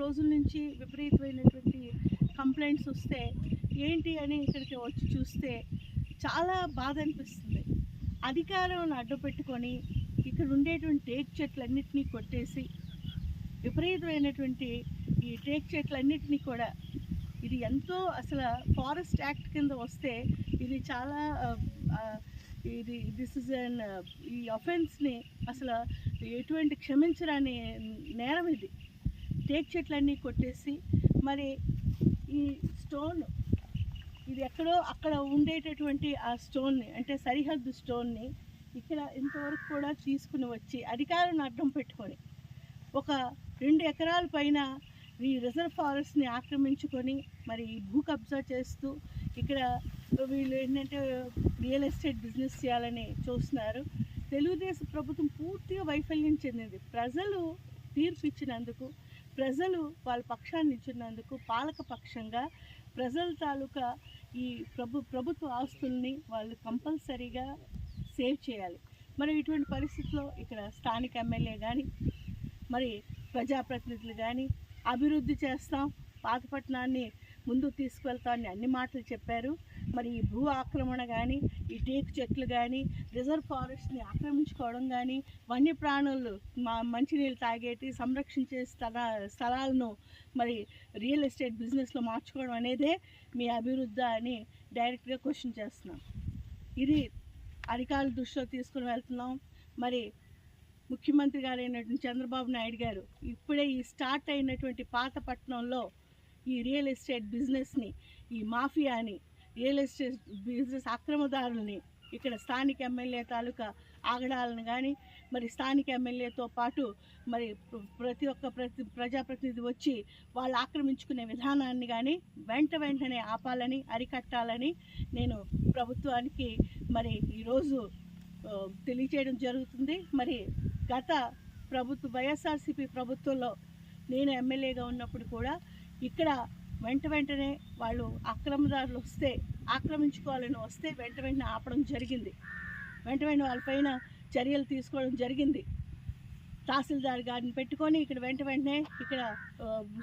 రోజుల నుంచి విపరీతమైనటువంటి కంప్లైంట్స్ వస్తే ఏంటి అని ఇక్కడికి వచ్చి చూస్తే చాలా బాధ అనిపిస్తుంది. అధికారం అడ్డుపెట్టుకొని ఇక్కడ ఉండేటువంటి టేక్ చెట్లన్నింటినీ కొట్టేసి విపరీతమైనటువంటి ఈ టేక్ చెట్లన్నింటినీ కూడా ఇది ఎంతో అసలు ఫారెస్ట్ యాక్ట్ కింద వస్తే ఇది చాలా ఇది దిస్ ఇస్ అన్ ఈ అఫెన్స్ని అసలు ఎటువంటి క్షమించరాని నేరం ఇది. టేక్ చెట్లన్నీ కొట్టేసి మరి ఈ స్టోన్ ఇది ఎక్కడో అక్కడ ఉండేటటువంటి ఆ స్టోన్ని అంటే సరిహద్దు స్టోన్ని ఇక్కడ ఇంతవరకు కూడా తీసుకుని వచ్చి అధికారులను అడ్డం పెట్టుకొని ఒక రెండు ఎకరాల పైన ఈ రిజర్వ్ ఫారెస్ట్ని ఆక్రమించుకొని మరి భూ కబ్జా చేస్తూ ఇక్కడ వీళ్ళు ఏంటంటే రియల్ ఎస్టేట్ బిజినెస్ చేయాలని చూస్తున్నారు. తెలుగుదేశం ప్రభుత్వం పూర్తిగా వైఫల్యం చెందింది. ప్రజలు తీర్పు ఇచ్చినందుకు ప్రజలు వాళ్ళ పక్షాన్ని నిల్చున్నందుకు పాలక పక్షంగా ప్రజల తాలూకా ఈ ప్రభు ప్రభుత్వ ఆస్తుల్ని వాళ్ళు కంపల్సరీగా సేవ్ చేయాలి. మరి ఇటువంటి పరిస్థితుల్లో ఇక్కడ స్థానిక ఎమ్మెల్యే కానీ మరి ప్రజాప్రతినిధులు కానీ అభివృద్ధి చేస్తాం. పాతపట్నాన్ని ముందుకు తీసుకువెళ్తామని అన్ని మాటలు చెప్పారు. మరి ఈ భూ ఆక్రమణ కానీ ఈ టేకు చెట్లు కానీ రిజర్వ్ ఫారెస్ట్ని ఆక్రమించుకోవడం కానీ వన్యప్రాణులు మా మంచినీళ్ళు తాగేటి సంరక్షించే స్థల స్థలాలను మరి రియల్ ఎస్టేట్ బిజినెస్లో మార్చుకోవడం అనేదే మీ అభివృద్ధి అని డైరెక్ట్గా క్వశ్చన్ చేస్తున్నాం. ఇది అధికారుల దృష్టిలో తీసుకుని వెళ్తున్నాం. మరి ముఖ్యమంత్రి గారైనటువంటి చంద్రబాబు నాయుడు గారు ఇప్పుడే ఈ స్టార్ట్ అయినటువంటి పాత పట్టణంలో ఈ రియల్ ఎస్టేట్ బిజినెస్ని ఈ మాఫియాని రియల్ ఎస్టేట్ బిజినెస్ అక్రమదారుల్ని ఇక్కడ స్థానిక ఎమ్మెల్యే తాలూకా ఆగడాలను కానీ మరి స్థానిక ఎమ్మెల్యేతో పాటు మరి ప్రతి ఒక్క ప్రతి ప్రజాప్రతినిధి వచ్చి వాళ్ళు ఆక్రమించుకునే విధానాన్ని కానీ వెంట వెంటనే ఆపాలని అరికట్టాలని నేను ప్రభుత్వానికి మరి ఈరోజు తెలియచేయడం జరుగుతుంది. మరి గత ప్రభుత్వ వైఎస్ఆర్సీపీ ప్రభుత్వంలో నేను ఎమ్మెల్యేగా ఉన్నప్పుడు కూడా ఇక్కడ వెంట వెంటనే వాళ్ళు అక్రమదారులు వస్తే ఆక్రమించుకోవాలని వస్తే వెంట వెంటనే ఆపడం జరిగింది. వెంట వెంటనే వాళ్ళపైన చర్యలు తీసుకోవడం జరిగింది. తహసీల్దార్ గారిని పెట్టుకొని ఇక్కడ వెంట వెంటనే ఇక్కడ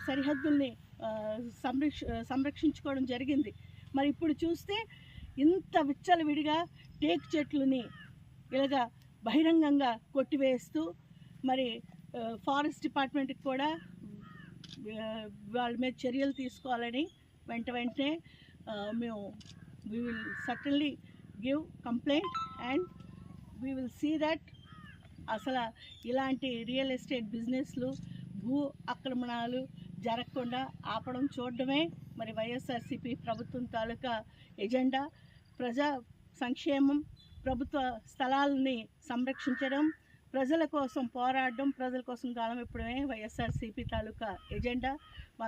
సరిహద్దుల్ని సంరక్ష సంరక్షించుకోవడం జరిగింది. మరి ఇప్పుడు చూస్తే ఇంత విచ్చలవిడిగా టేక్ చెట్లని ఇలాగా బహిరంగంగా కొట్టివేస్తూ మరి ఫారెస్ట్ డిపార్ట్మెంట్కి కూడా వాళ్ళ మీద చర్యలు తీసుకోవాలని వెంట వెంటనే మేము we will suddenly give complaint and we will see that అసలు ఇలాంటి రియల్ ఎస్టేట్ బిజినెస్లు భూ ఆక్రమణాలు జరగకుండా ఆపడం చూడడమే మరి వైఎస్ఆర్సీపీ ప్రభుత్వం తాలూకా ఎజెండా. ప్రజా సంక్షేమం ప్రభుత్వ స్థలాలని సంరక్షించడం ప్రజల కోసం పోరాడడం ప్రజల కోసం కాలం ఇప్పుడే వైఎస్ఆర్సీపీ తాలూకా ఎజెండా. మా